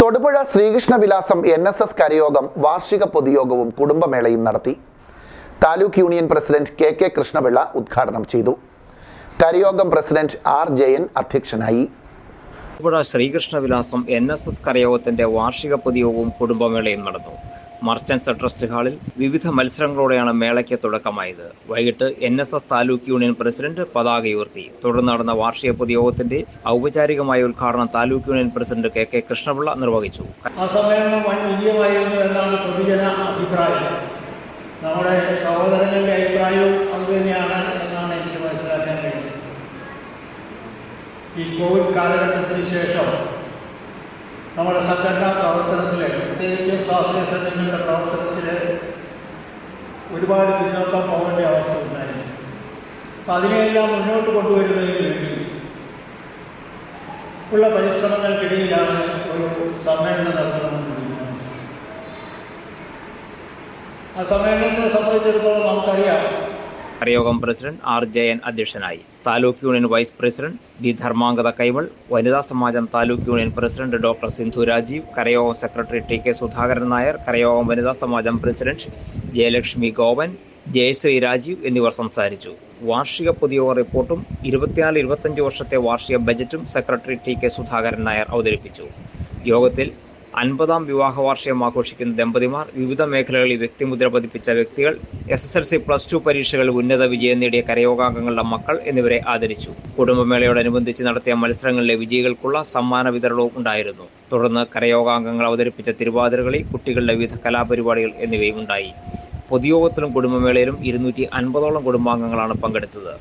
തൊടുപുഴ ശ്രീകൃഷ്ണ വിലാസം N S S കരയോഗം വാർഷിക പൊതുയോഗവും കുടുംബമേളയും നടത്തി. Taluk union president K K Krishnapillai ഉദ്ഘാടനം ചെയ്തു. കരയോഗം പ്രസിഡന്റ് ആർ ജയൻ അധ്യക്ഷനായി. തൊടുപുഴ ശ്രീകൃഷ്ണ വിലാസം എൻ എസ് എസ് കരയോഗത്തിന്റെ വാർഷിക പൊതുയോഗവും കുടുംബമേളയും നടന്നു. മർച്ചന്റ്സ് ട്രസ്റ്റ് ഹാളിൽ വിവിധ മത്സരങ്ങളോടെയാണ് മേളയ്ക്ക് തുടക്കമായത്. വൈകിട്ട് N S S taluk union president പതാക ഉയർത്തി. തുടർന്ന് നടന്ന വാർഷിക പൊതുയോഗത്തിന്റെ ഔപചാരികമായ ഉദ്ഘാടനം taluk union president K K Krishnapillai നിർവഹിച്ചു. ആ സമ്മേളനം വൻ വിജയമായിരുന്നു എന്നാണ് പൊതുജന അഭിപ്രായം. നമ്മുടെ സഹോദരങ്ങളുടെ അഭിപ്രായവും അതുതന്നെയാണ് എന്നാണ് എനിക്ക് മനസ്സിലാക്കാൻ കഴിയുന്നത്. ഈ കോവിഡ് കാലഘട്ടത്തിന് ശേഷം നമ്മുടെ സംഘടനാ പ്രവർത്തനത്തിൽ സ്വാശ്രയ സംഘടനകളുടെ പ്രവർത്തനത്തിൽ ഒരുപാട് പിന്നോക്കം പോകേണ്ട അവസ്ഥ ഉണ്ടായിരുന്നു അപ്പം അതിനെയെല്ലാം മുന്നോട്ട് കൊണ്ടുവരുന്നതിന് വേണ്ടി ഉള്ള പരിശ്രമങ്ങൾക്കിടയിലാണ് ഒരു സമ്മേളനം നടത്തണമെന്ന് തീരുമാനിച്ചത് ആ സമ്മേളനത്തെ സംബന്ധിച്ചിടത്തോളം നമുക്കറിയാം കരയോഗം പ്രസിഡന്റ് ആർ ജയൻ അധ്യക്ഷനായി. Taluk union vice president B Dharmangatha Kaimal വനിതാ സമാജം taluk union president doctor Sindhu Rajeev കരയോഗം secretary T K Sudhakaran Nair കരയോഗം വനിതാ സമാജം പ്രസിഡന്റ് ജയലക്ഷ്മി ഗോവൻ ജയശ്രീ രാജീവ് എന്നിവർ സംസാരിച്ചു. വാർഷിക പൊതുയോഗ റിപ്പോർട്ടും ഇരുപത്തിനാല് ഇരുപത്തഞ്ച് വർഷത്തെ വാർഷിക ബജറ്റും secretary T K Sudhakaran Nair അവതരിപ്പിച്ചു. യോഗത്തിൽ അൻപതാം വിവാഹ വാർഷികം ആഘോഷിക്കുന്ന ദമ്പതിമാർ വിവിധ മേഖലകളിൽ വ്യക്തിമുദ്ര പതിപ്പിച്ച വ്യക്തികൾ S S L C plus two പരീക്ഷകളിൽ ഉന്നത വിജയം നേടിയ കരയോഗാംഗങ്ങളുടെ മക്കൾ എന്നിവരെ ആദരിച്ചു. കുടുംബമേളയോടനുബന്ധിച്ച് നടത്തിയ മത്സരങ്ങളിലെ വിജയികൾക്കുള്ള സമ്മാന വിതരണവും ഉണ്ടായിരുന്നു. തുടർന്ന് കരയോഗാംഗങ്ങൾ അവതരിപ്പിച്ച തിരുവാതിരകളി കുട്ടികളുടെ വിവിധ കലാപരിപാടികൾ എന്നിവയും ഉണ്ടായി. പൊതുയോഗത്തിലും കുടുംബമേളയിലും ഇരുന്നൂറ്റി അൻപതോളം കുടുംബാംഗങ്ങളാണ് പങ്കെടുത്തത്.